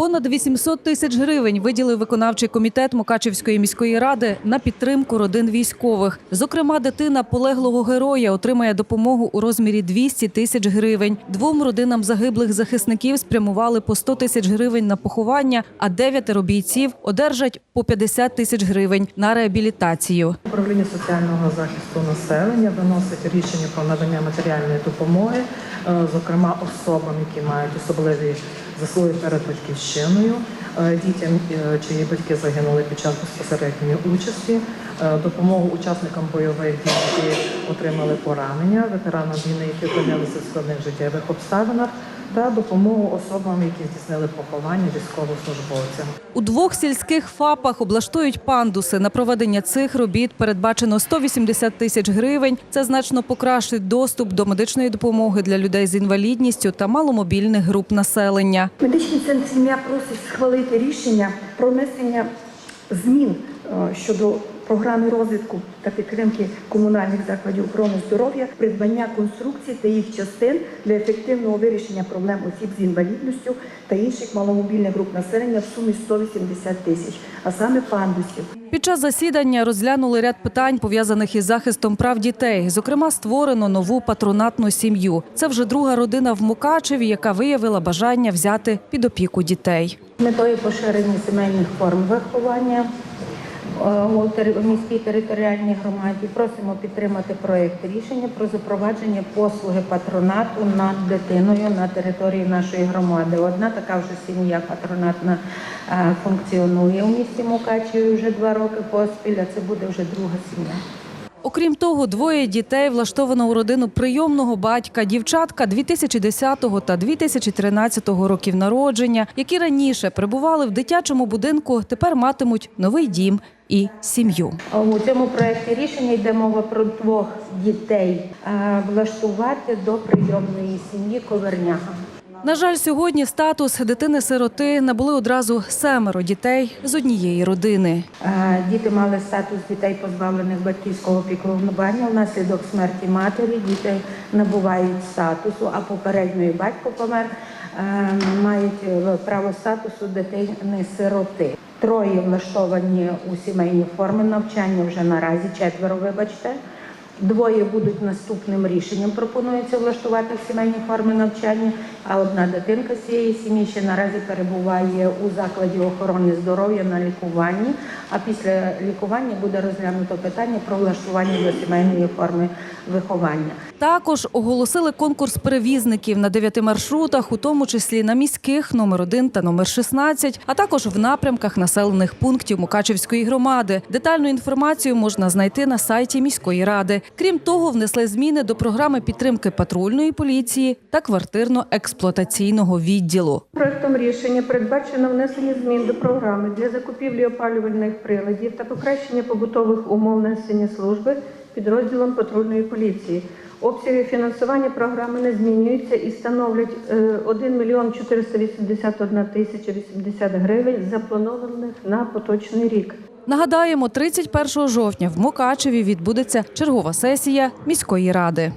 Понад 800 тисяч гривень виділив виконавчий комітет Мукачівської міської ради на підтримку родин військових. Зокрема, дитина полеглого героя отримає допомогу у розмірі 200 тисяч гривень. Двом родинам загиблих захисників спрямували по 100 тисяч гривень на поховання, а дев'ятеро бійців одержать по 50 тисяч гривень на реабілітацію. Управління соціального захисту населення виносить рішення про надання матеріальної допомоги, е, зокрема особам, які мають особливі заслуги перед батьківщиною, е, дітям, е, чиї батьки загинули під час безпосередньої участі, допомогу учасникам бойових дій, які отримали поранення, ветеранам війни, які опинилися в складних життєвих обставинах, та допомогу особам, які здійснили поховання військовослужбовцям. У двох сільських ФАПах облаштують пандуси. На проведення цих робіт передбачено 180 тисяч гривень. Це значно покращить доступ до медичної допомоги для людей з інвалідністю та маломобільних груп населення. Медичний центр сім'я просить схвалити рішення про внесення змін е, щодо програми розвитку та підтримки комунальних закладів охорони здоров'я, придбання конструкцій та їх частин для ефективного вирішення проблем осіб з інвалідністю та інших маломобільних груп населення в сумі 180 тисяч, а саме пандусів. Під час засідання розглянули ряд питань, пов'язаних із захистом прав дітей. Зокрема, створено нову патронатну сім'ю. Це вже друга родина в Мукачеві, яка виявила бажання взяти під опіку дітей. Метою поширення сімейних форм виховання в міській територіальній громаді просимо підтримати проєкт рішення про запровадження послуги патронату над дитиною на території нашої громади. Одна така вже сім'я патронатна е, функціонує у місті Мукачеві вже два роки поспіль, а це буде вже друга сім'я. Окрім того, двоє дітей влаштовано у родину прийомного батька, дівчатка 2010 та 2013 років народження, які раніше перебували в дитячому будинку, тепер матимуть новий дім і сім'ю. У цьому проєкті рішення йде мова про двох дітей е, влаштувати до прийомної сім'ї Коверняга. На жаль, сьогодні статус дитини-сироти набули одразу семеро дітей з однієї родини. Діти мали статус дітей, позбавлених батьківського піклування. Внаслідок смерті матері діти набувають статусу, а попередньо і батько помер, мають е, право статусу дитини-сироти. Троє влаштовані у сімейні форми навчання вже наразі, четверо, вибачте. Двоє будуть наступним рішенням. Пропонується влаштувати в сімейні форми навчання. А одна дитинка з цієї сім'ї ще наразі перебуває у закладі охорони здоров'я на лікуванні. А після лікування буде розглянуто питання про влаштування до сімейної форми виховання. Також оголосили конкурс перевізників на дев'яти маршрутах, у тому числі на міських номер 1 та номер 16, а також в напрямках населених пунктів Мукачевської громади. Детальну інформацію можна знайти на сайті міської ради. Крім того, внесли зміни до програми підтримки патрульної поліції та квартирно-експлуатаційного відділу. Проектом рішення передбачено внесення змін до програми для закупівлі опалювальних приладів та покращення побутових умов несення служби підрозділом патрульної поліції. Обсяги фінансування програми не змінюються і становлять е, 1 мільйон 481 тисяча 80 гривень, запланованих на поточний рік. Нагадаємо, 31 жовтня в Мукачеві відбудеться чергова сесія міської ради.